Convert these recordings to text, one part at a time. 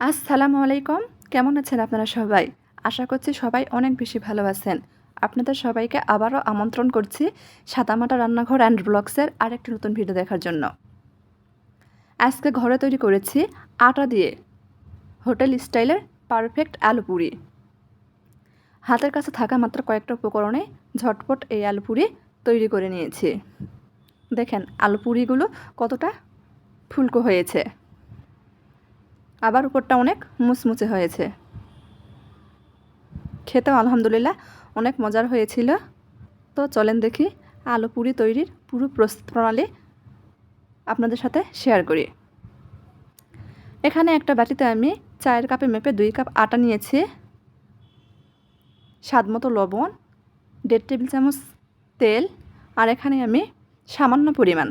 আসসালামু আলাইকুম। কেমন আছেন আপনারা সবাই? আশা করছি সবাই অনেক বেশি ভালো আছেন। আপনাদের সবাইকে আবারও আমন্ত্রণ করছি সাদামাটা রান্নাঘর অ্যান্ড ব্লগসের আরেকটি নতুন ভিডিও দেখার জন্য। আজকে ঘরে তৈরি করেছি আটা দিয়ে হোটেল স্টাইলের পারফেক্ট আলু পুরি। হাতের কাছে থাকা মাত্র কয়েকটা উপকরণে ঝটপট এই আলু পুরি তৈরি করে নিয়েছি। দেখেন আলু পুরিগুলো কতটা ফুলকো হয়েছে। আবার উপরটা অনেক মুচমুচে হয়েছে। খেতেও আলহামদুলিল্লাহ অনেক মজার হয়েছিল। তো চলেন দেখি আলু পুরি তৈরির পুরো প্রস্তুত প্রণালী আপনাদের সাথে শেয়ার করি। এখানে একটা বাটিতে আমি চায়ের কাপে মেপে দুই কাপ আটা নিয়েছি, স্বাদ মতো লবণ, দেড় টেবিল চামচ তেল, আর এখানে আমি সামান্য পরিমাণ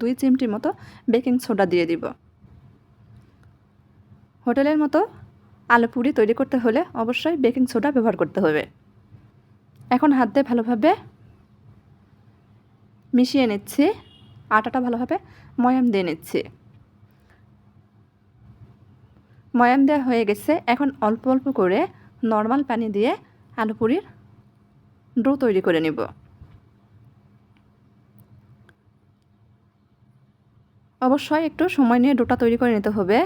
দুই চিমটির মতো বেকিং সোডা দিয়ে দিব। হোটেলের মতো আলু পুরি তৈরি করতে হলে অবশ্যই বেকিং সোডা ব্যবহার করতে হবে। এখন হাত দিয়ে ভালোভাবে মিশিয়ে নিচ্ছি। আটাটা ভালোভাবে ময়াম দিয়ে নিচ্ছি। ময়াম দেওয়া হয়ে গেছে। এখন অল্প অল্প করে নর্মাল পানি দিয়ে আলু পুরির ডো তৈরি করে নেব। অবশ্যই একটু সময় নিয়ে ডোটা তৈরি করে নিতে হবে।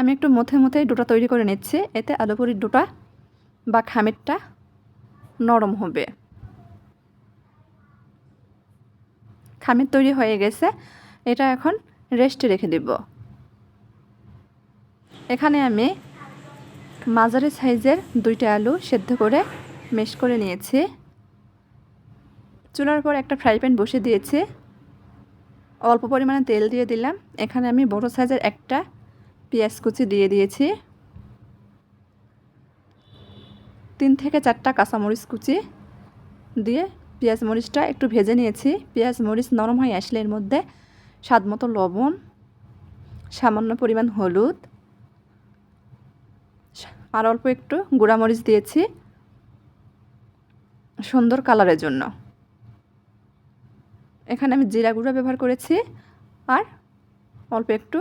আমি একটু মথে মথেই ডোটা তৈরি করে নিচ্ছি। এতে আলুপুরির ডোটা বা খামিরটা নরম হবে। খামির তৈরি হয়ে গেছে। এটা এখন রেস্টে রেখে দেব। এখানে আমি মাঝারি সাইজের দুইটা আলু সেদ্ধ করে মেশ করে নিয়েছি। চুলার পর একটা ফ্রাই প্যান বসে দিয়েছি। অল্প পরিমাণে তেল দিয়ে দিলাম। এখানে আমি বড় সাইজের একটা পেঁয়াজ কুচি দিয়ে দিয়েছি। তিন থেকে চারটা কাঁচামরিচ কুচি দিয়ে পেঁয়াজ মরিচটা একটু ভেজে নিয়েছি। পেঁয়াজ মরিচ নরম হয়ে আসলে এর মধ্যে স্বাদ মতো লবণ, সামান্য পরিমাণ হলুদ, আর অল্প একটু গুঁড়ামরিচ দিয়েছি সুন্দর কালারের জন্য। এখানে আমি জিরা গুঁড়া ব্যবহার করেছি আর অল্প একটু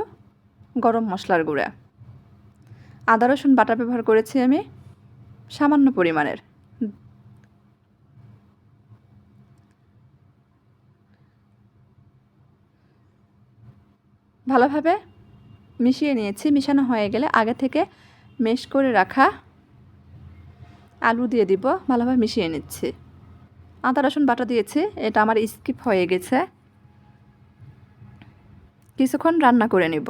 গরম মশলার গুঁড়া। আদা, রসুন, বাটা ব্যবহার করেছি আমি সামান্য পরিমাণের। ভালোভাবে মিশিয়ে নিয়েছি। মিশানো হয়ে গেলে আগে থেকে মেশ করে রাখা আলু দিয়ে দিব। ভালোভাবে মিশিয়ে নিচ্ছি। আদা, রসুন, বাটা দিয়েছি। এটা আমার স্কিপ হয়ে গেছে। কিছুক্ষণ রান্না করে নিব।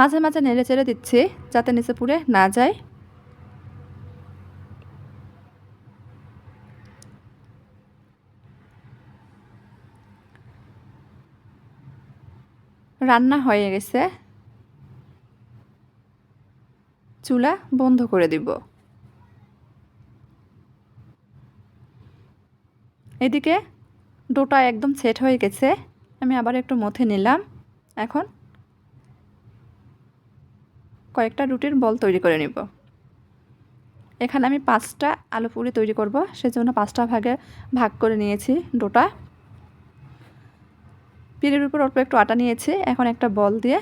মাঝে মাঝে নেড়ে চেড়ে দিচ্ছি যাতে নিচে পুড়ে না যায়। রান্না হয়ে গেছে। চুলা বন্ধ করে দিব। এদিকে ডোটা একদম সেট হয়ে গেছে। আমি আবার একটু মথে নিলাম। এখন কয়েকটা রুটির বল তৈরি করে নিব। এখানে আমি পাঁচটা আলু পুরি তৈরি করব, সেজন্য পাঁচটা ভাগে ভাগ করে নিয়েছি ডোটা। পিড়ের উপর অল্প একটু আটা নিয়েছি, এখন একটা বল দিয়ে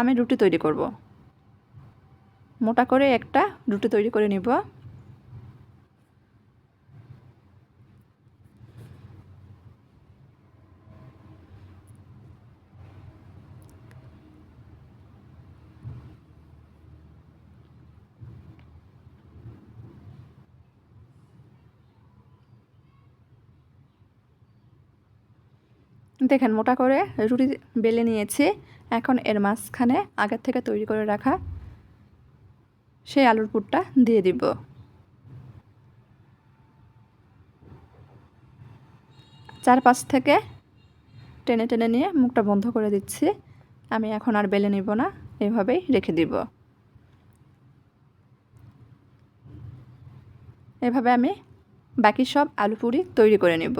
আমি রুটি তৈরি করব। মোটা করে একটা রুটি তৈরি করে নিব। দেখেন মোটা করে রুটি বেলে নিয়েছি। এখন এর মাঝখানে আগের থেকে তৈরি করে রাখা সেই আলুর পুরটা দিয়ে দিব। চারপাশ থেকে টেনে টেনে নিয়ে মুখটা বন্ধ করে দিচ্ছি। আমি এখন আর বেলে নিব না, এভাবেই রেখে দিব। এভাবে আমি বাকি সব আলু পুরি তৈরি করে নেব।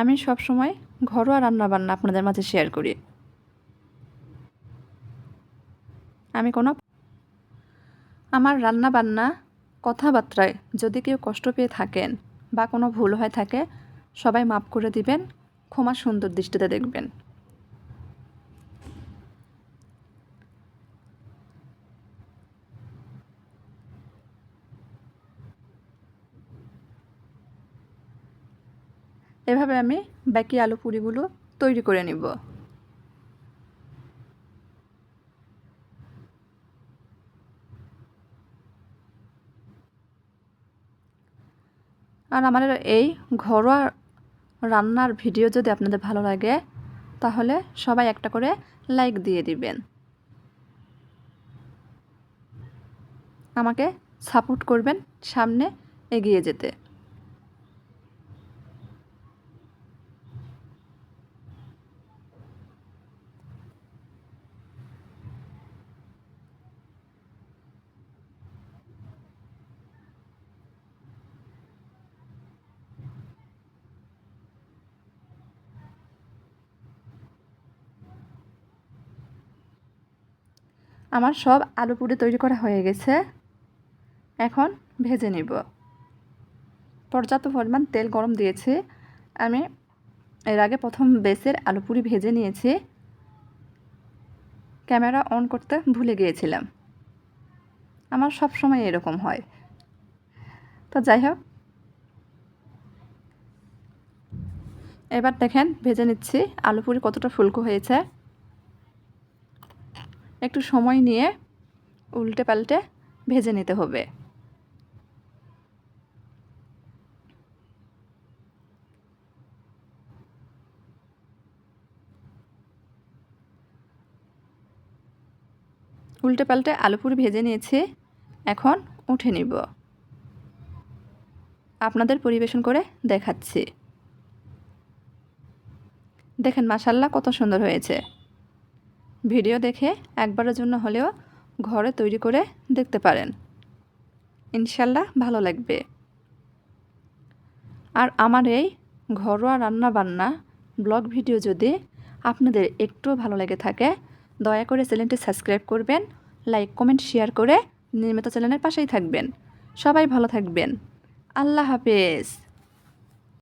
আমি সব সময় ঘরোয়া রান্নাবান্না আপনাদের মাঝে শেয়ার করি। আমি কোনো আমার রান্নাবান্না কথাবার্তায় যদি কেউ কষ্ট পেয়ে থাকেন বা কোনো ভুল হয়ে থাকে, সবাই মাফ করে দিবেন, ক্ষমা সুন্দর দৃষ্টিতে দেখবেন। এভাবে আমি বাকি আলু পুরিগুলো তৈরি করে নিব। আর আমার এই ঘরোয়া রান্নার ভিডিও যদি আপনাদের ভালো লাগে, তাহলে সবাই একটা করে লাইক দিয়ে দিবেন। আমাকে সাপোর্ট করবেন সামনে এগিয়ে যেতে। আমার সব আলু পুরি তৈরি করা হয়ে গেছে। এখন ভেজে নিব। পর্যাপ্ত পরিমাণ তেল গরম দিয়েছি। আমি এর আগে প্রথম বেসের আলু পুরি ভেজে নিয়েছি। ক্যামেরা অন করতে ভুলে গিয়েছিলাম। আমার সব সময় এরকম হয়। তো যাই হোক। এবার দেখেন ভেজে নিচ্ছি। আলু পুরি কতটা ফুলকো হয়েছে। একটু সময় নিয়ে উল্টে পাল্টে ভেজে নিতে হবে। উল্টে পাল্টে আলুপুরি ভেজে নিয়েছি, এখন উঠে নিব। আপনাদের পরিবেশন করে দেখাচ্ছি। দেখেন মাসাল্লাহ কত সুন্দর হয়েছে। ভিডিও দেখে একবারের জন্য হলেও ঘরে তৈরি করে দেখতে পারেন। ইনশাল্লাহ ভালো লাগবে। আর আমার এই ঘরোয়া রান্না বান্না ব্লগ ভিডিও যদি আপনাদের একটু ভালো লেগে থাকে, দয়া করে চ্যানেলটি সাবস্ক্রাইব করবেন, লাইক, কমেন্ট, শেয়ার করে নির্মিত চ্যানেলের পাশেই থাকবেন। সবাই ভালো থাকবেন। আল্লাহ হাফেজ।